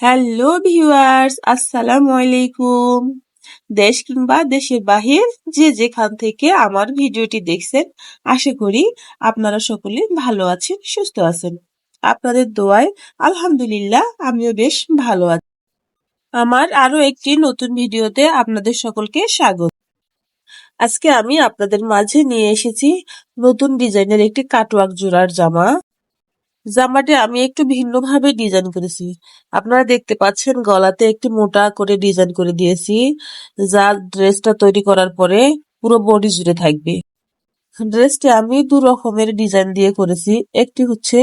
Hello viewers আসসালামু আলাইকুম দেশ কিংবা দেশের বাহির যে যেখান থেকে আমার ভিডিওটি দেখছেন, আশা করি আপনারা সকলে ভালো আছেন, সুস্থ আছেন। আপনাদের দোয়ায় আলহামদুলিল্লাহ আমিও বেশ ভালো আছি। আমার আরও একটি নতুন ভিডিওতে আপনাদের সকলকে স্বাগত। আজকে আমি আপনাদের মাঝে নিয়ে এসেছি নতুন ডিজাইনের একটি কাটওয়ার্ক জোড়ার জামা। জামাটি আমি একটু ভিন্নভাবে ডিজাইন করেছি। আপনারা দেখতে পাচ্ছেন গলাতে একটি মোটা করে ডিজাইন করে দিয়েছি। যা ড্রেসটা তৈরি করার পরে পুরো বডি জুড়ে থাকবে। ড্রেসটি আমি দু রকমের ডিজাইন দিয়ে করেছি। একটি হচ্ছে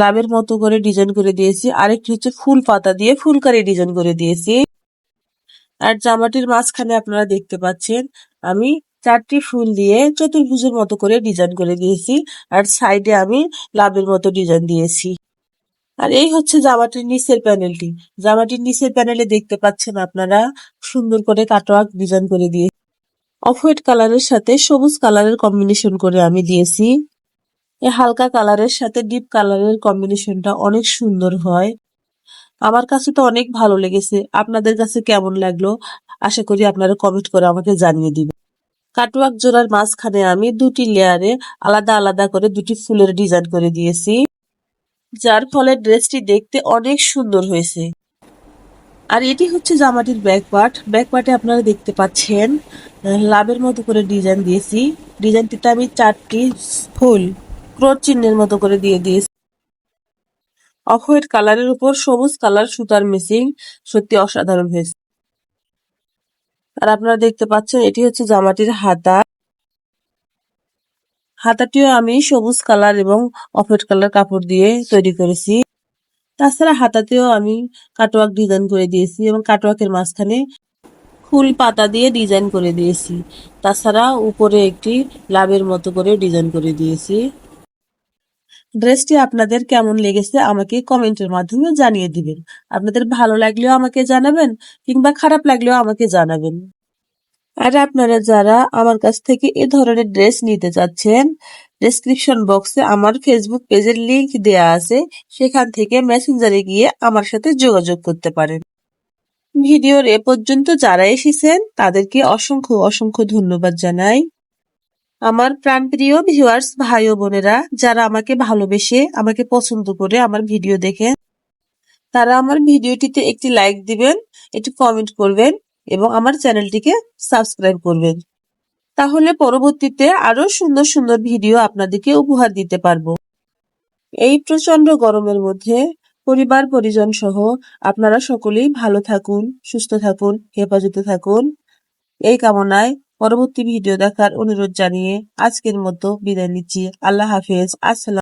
লাভের মতো করে ডিজাইন করে দিয়েছি। আরেকটি হচ্ছে ফুল পাতা দিয়ে ফুলকারি ডিজাইন করে দিয়েছি। আর জামাটির মাঝখানে আপনারা দেখতে পাচ্ছেন, আমি চারটি ফুল দিয়ে চতুর্ভুজের মতো করে ডিজাইন করে দিয়েছি। আর সাইডে আমি লাভের মতো ডিজাইন দিয়েছি। আর এই হচ্ছে জামাটির নিচের প্যানেলটি জামাটির নিচের প্যানেলে দেখতে পাচ্ছেন আপনারা সুন্দর করে কাটওয়ার্ক ডিজাইন করে দিয়ে। অফ হোয়াইট কালারের সাথে সবুজ কালারের কম্বিনেশন করে আমি দিয়েছি। এই হালকা কালারের সাথে ডিপ কালারের কম্বিনেশনটা অনেক সুন্দর হয়। আমার কাছে তো অনেক ভালো লেগেছে। আপনাদের কাছে কেমন লাগল? আশা করি আপনারা কমেন্ট করে আমাকে জানিয়ে দিবেন। কাটওয়ার্ক জোড়ার মাঝখানে আমি দুটি লেয়ারে আলাদা আলাদা করে দুটি ফুলের ডিজাইন করে দিয়েছি, যার ফলে ড্রেসটি দেখতে অনেক সুন্দর হয়েছে। আর এটি হচ্ছে জামাটির ব্যাক পার্ট ব্যাক পার্টে আপনারা দেখতে পাচ্ছেন লাভের মতো করে ডিজাইন দিয়েছি। ডিজাইনটিতে আমি চারটি ফুল ক্রোচ চিহ্নের মতো করে দিয়ে দিয়েছি। অফ হোয়াইট কালারের উপর সবুজ কালার সুতার মেসিং সত্যি অসাধারণ হয়েছে। আর আপনারা দেখতে পাচ্ছেন, এটি হচ্ছে জামাটির হাতা। হাতাটিও আমি সবুজ কালার এবং অফেট কালার কাপড় দিয়ে তৈরি করেছি। তাছাড়া হাতাতেও আমি কাটওয়ার্ক ডিজাইন করে দিয়েছি এবং কাটওয়ার্কের মাঝখানে ফুল পাতা দিয়ে ডিজাইন করে দিয়েছি। তাছাড়া উপরে একটি লাভের মতো করে ডিজাইন করে দিয়েছি। ড্রেসটি আপনাদের কেমন লেগেছে আমাকে কমেন্টের মাধ্যমে জানিয়ে দিবেন। আপনাদের ভালো লাগলেও আমাকে জানাবেন কিংবা খারাপ লাগলেও আমাকে জানাবেন। আর আপনারা যারা আমার কাছ থেকে এ ধরনের ড্রেস নিতে চাচ্ছেন ডেসক্রিপশন বক্সে আমার ফেসবুক পেজের লিংক দেয়া আছে, সেখান থেকে মেসেঞ্জারে গিয়ে আমার সাথে যোগাযোগ করতে পারেন। ভিডিওর এ পর্যন্ত যারা এসেছেন, তাদেরকে অসংখ্য অসংখ্য ধন্যবাদ জানাই। আমার প্রাণপ্রিয় ভিউয়ার্স ভাই ও বোনেরা, যারা আমাকে ভালোবেসে, আমাকে পছন্দ করে আমার ভিডিও দেখেন, তারা আমার ভিডিওটিতে একটি লাইক দিবেন, একটি কমেন্ট করবেন এবং আমার চ্যানেলটিকে সাবস্ক্রাইব করবেন। তাহলে পরবর্তীতে আরও সুন্দর সুন্দর ভিডিও আপনাদেরকে উপহার দিতে পারব। এই প্রচণ্ড গরমের মধ্যে পরিবার, পরিজন সহ আপনারা সকলেই ভালো থাকুন, সুস্থ থাকুন, হেফাজতে থাকুন। এই কামনায় পরবর্তী ভিডিও দেখার অনুরোধ জানিয়ে আজকের মতো বিদায় নিচ্ছি। আল্লাহ হাফেজ। আসসালাম